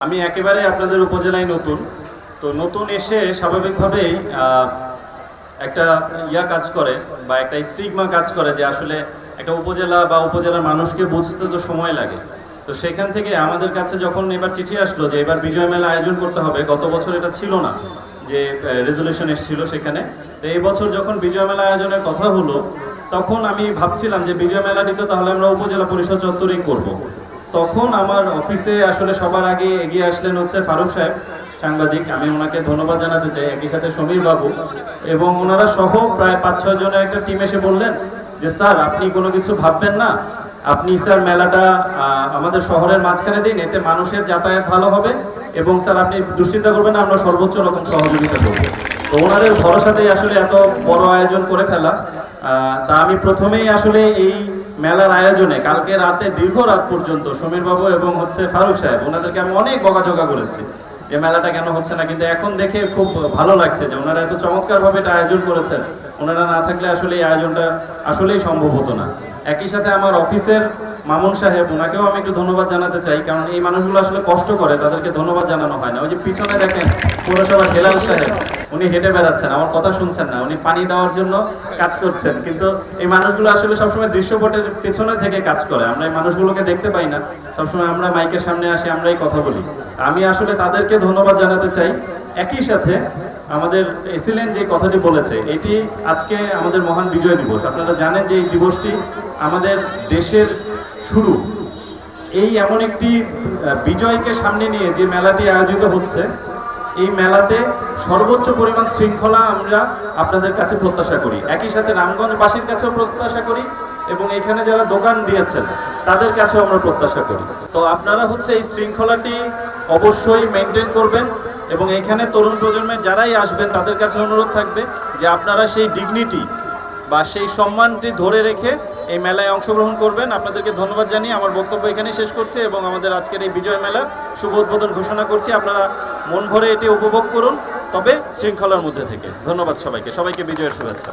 আমি একেবারে আপনাদের উপজেলায় নতুন। তো নতুন এসে স্বাভাবিকভাবেই একটা ইয়া কাজ করে বা একটা স্টিগমা কাজ করে যে আসলে একটা উপজেলা বা উপজেলার মানুষকে বুঝতে তো সময় লাগে। তো সেখান থেকে আমাদের কাছে যখন এবার চিঠি আসলো যে এবার বিজয় মেলা আয়োজন করতে হবে, গত বছর এটা ছিল না যে রেজলিউশন এসেছিল সেখানে। তো এই বছর যখন বিজয় মেলা আয়োজনের কথা হলো, তখন আমি ভাবছিলাম যে বিজয় মেলাটি তো তাহলে আমরা উপজেলা পরিষদ চত্বরেই করব। তখন আমার অফিসে আসলে সবার আগে এগিয়ে আসলেন হচ্ছে ফারুক সাহেব, সাংবাদিক। আমি ওনাকে ধন্যবাদ জানাতে চাই, একই সাথে সমীর বাবু। এবং ওনারা সহ প্রায় পাঁচ ছয় জনের একটা টিম এসে বললেন যে, স্যার, আপনি কোনো কিছু ভাববেন না। আপনি, স্যার, মেলাটা আমাদের শহরের মাঝখানে দিন, এতে মানুষের যাতায়াত ভালো হবে। এবং, স্যার, আপনি দুশ্চিন্তা করবেন না, আমরা সর্বোচ্চ রকম সহযোগিতা করব। তো ওনাদের ভরসাতেই আসলে এত বড় আয়োজন করে ফেলা তা আমি প্রথমেই আসলে এই মেলার আয়োজনে কালকে রাতে দীর্ঘ রাত পর্যন্ত সমীর বাবু এবং হচ্ছে ফারুক সাহেব, ওনাদেরকে আমি অনেক বকাঝকা করেছি। যে মেলাটা কেন হচ্ছে না? কিন্তু এখন দেখে খুব ভালো লাগছে যে ওনারা এত চমৎকারভাবে এটা আয়োজন করেছেন। ওনারা না থাকলে আসলে এই আয়োজনটা আসলেই সম্ভব হতো না। একই সাথে আমার অফিসের মামুন সাহেব, ওনাকেও আমি একটু ধন্যবাদ জানাতে চাই, কারণ এই মানুষগুলো আসলে কষ্ট করে, তাদেরকে ধন্যবাদ জানানো হয় না। ওই যে পিছনে দেখেন পৌরসভার হেলাল সাহেব, উনি হেঁটে বেড়াচ্ছেন, আমার কথা শুনছেন না, উনি পানি দেওয়ার জন্য কাজ করছেন। কিন্তু এই মানুষগুলো আসলে সবসময় দৃশ্যপটের পেছনে থেকে কাজ করে, আমরা এই মানুষগুলোকে দেখতে পাই না। সবসময় আমরা মাইকের সামনে আসি, আমরাই কথা বলি। আমি আসলে তাদেরকে ধন্যবাদ জানাতে চাই। একই সাথে আমাদের এসিলেন যে কথাটি বলেছে, এটি আজকে আমাদের মহান বিজয় দিবস। আপনারা জানেন যে এই দিবসটি আমাদের দেশের শুরু। এই এমন একটি বিজয়কে সামনে নিয়ে যে মেলাটি আয়োজিত হচ্ছে, এই মেলাতে সর্বোচ্চ পরিমাণ শৃঙ্খলা আমরা আপনাদের কাছে প্রত্যাশা করি। একই সাথে রামগঞ্জবাসীর কাছেও প্রত্যাশা করি এবং এখানে যারা দোকান দিয়েছেন, তাদের কাছেও আমরা প্রত্যাশা করি। তো আপনারা হচ্ছে এই শৃঙ্খলাটি অবশ্যই মেনটেন করবেন এবং এখানে তরুণ প্রজন্মের যারাই আসবেন, তাদের কাছে অনুরোধ থাকবে যে আপনারা সেই ডিগনিটি বা সেই সম্মানটি ধরে রেখে এই মেলায় অংশগ্রহণ করবেন। আপনাদেরকে ধন্যবাদ জানিয়ে আমার বক্তব্য এখানেই শেষ করছি এবং আমাদের আজকের এই বিজয় মেলার শুভ উদ্বোধন ঘোষণা করছি। আপনারা মন ভরে এটি উপভোগ করুন, তবে শৃঙ্খলার মধ্যে থেকে। ধন্যবাদ সবাইকে। সবাইকে বিজয়ের শুভেচ্ছা।